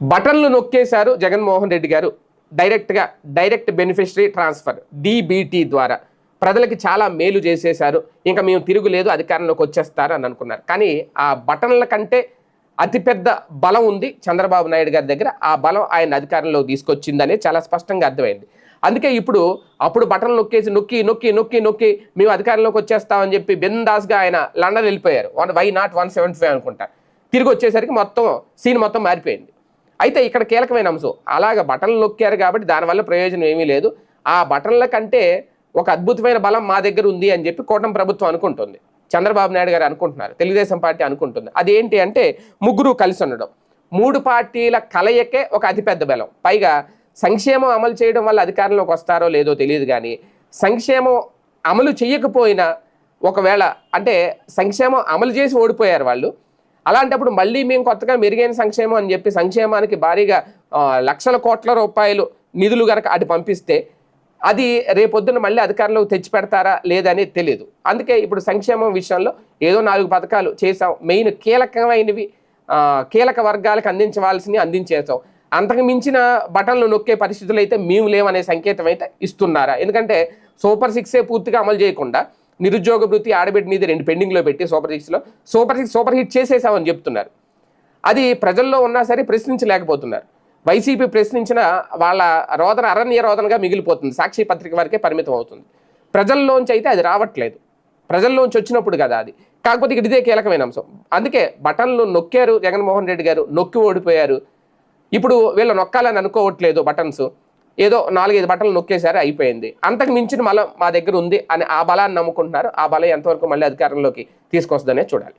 బటన్లు నొక్కేశారు జగన్మోహన్ రెడ్డి గారు. డైరెక్ట్గా డైరెక్ట్ బెనిఫిషరీ ట్రాన్స్ఫర్ డీబీటీ ద్వారా. ప్రజలకి చాలా మేలు చేసేశారు. ఇంకా మేము తిరుగులేదు అధికారంలోకి వచ్చేస్తారు అని అనుకున్నారు. కానీ ఆ బటన్ల కంటే అతిపెద్ద బలం ఉంది చంద్రబాబు నాయుడు గారి దగ్గర. ఆ బలం ఆయన అధికారంలోకి తీసుకొచ్చిందని చాలా స్పష్టంగా అర్థమైంది. అందుకే ఇప్పుడు అప్పుడు బటన్లు నొక్కేసి నొక్కి నొక్కి నొక్కి నొక్కి మేము అధికారంలోకి వచ్చేస్తామని చెప్పి బిందాస్గా ఆయన లండన్ వెళ్ళిపోయారు. One why not one seventy five అనుకుంటా. తిరిగి వచ్చేసరికి మొత్తం సీన్ మొత్తం మారిపోయింది. అయితే ఇక్కడ కీలకమైన అంశం. అలాగ బటన్లు నొక్కారు కాబట్టి దానివల్ల ప్రయోజనం ఏమీ లేదు. ఆ బటన్ల కంటే ఒక అద్భుతమైన బలం మా దగ్గర ఉంది అని చెప్పి కూటమి ప్రభుత్వం అనుకుంటుంది. చంద్రబాబు నాయుడు గారు అనుకుంటున్నారు. తెలుగుదేశం పార్టీ అనుకుంటుంది. అదేంటి అంటే ముగ్గురు కలిసి ఉండడం. మూడు పార్టీల కలయికే ఒక అతిపెద్ద బలం. పైగా సంక్షేమం అమలు చేయడం వల్ల అధికారంలోకి వస్తారో లేదో తెలియదు కానీ సంక్షేమం అమలు చేయకపోయినా ఒకవేళ అంటే సంక్షేమం అమలు చేసి ఓడిపోయారు వాళ్ళు అలాంటప్పుడు మళ్ళీ మేము కొత్తగా మెరుగైన సంక్షేమం అని చెప్పి సంక్షేమానికి భారీగా లక్షల కోట్ల రూపాయలు నిధులు గనక అటు పంపిస్తే అది రేపొద్దున మళ్ళీ అధికారంలోకి తెచ్చి పెడతారా లేదని తెలియదు అందుకే ఇప్పుడు సంక్షేమం విషయంలో ఏదో నాలుగు పథకాలు చేసాం మెయిన్ కీలకమైనవి కీలక వర్గాలకు అందించవలసినవి అందించేసాం అంతకు మించిన బటన్లు నొక్కే పరిస్థితులు అయితే మేము లేవనే సంకేతం అయితే ఇస్తున్నారా? ఎందుకంటే సూపర్ సిక్సే పూర్తిగా అమలు చేయకుండా నిరుద్యోగ వృత్తి ఆడబిడ్డ నీది రెండు పెండింగ్లో పెట్టి సూపర్ సిక్స్లో సూపర్ సిక్స్ సూపర్ హిట్ చేసేసామని చెప్తున్నారు. అది ప్రజల్లో ఉన్నా సరే ప్రశ్నించలేకపోతున్నారు. వైసీపీ ప్రశ్నించిన వాళ్ళ రోదన అరణ్య రోదనగా మిగిలిపోతుంది. సాక్షి పత్రిక వరకే పరిమితం అవుతుంది. ప్రజల్లోంచి అయితే అది రావట్లేదు. ప్రజల్లోంచి వచ్చినప్పుడు కదా అది. కాకపోతే ఇక్కడ ఇదే కీలకమైన అంశం. అందుకే బటన్లు నొక్కారు జగన్మోహన్ రెడ్డి గారు నొక్కి ఓడిపోయారు. ఇప్పుడు వీళ్ళు నొక్కాలని అనుకోవట్లేదు బటన్స్. ఏదో నాలుగైదు బట్టలు నొక్కేసారి అయిపోయింది. అంతకు మించిన మళ్ళీ మా దగ్గర ఉంది అని ఆ బలాన్ని నమ్ముకుంటున్నారు. ఆ బలం ఎంతవరకు మళ్ళీ అధికారంలోకి తీసుకొస్తుందనే చూడాలి.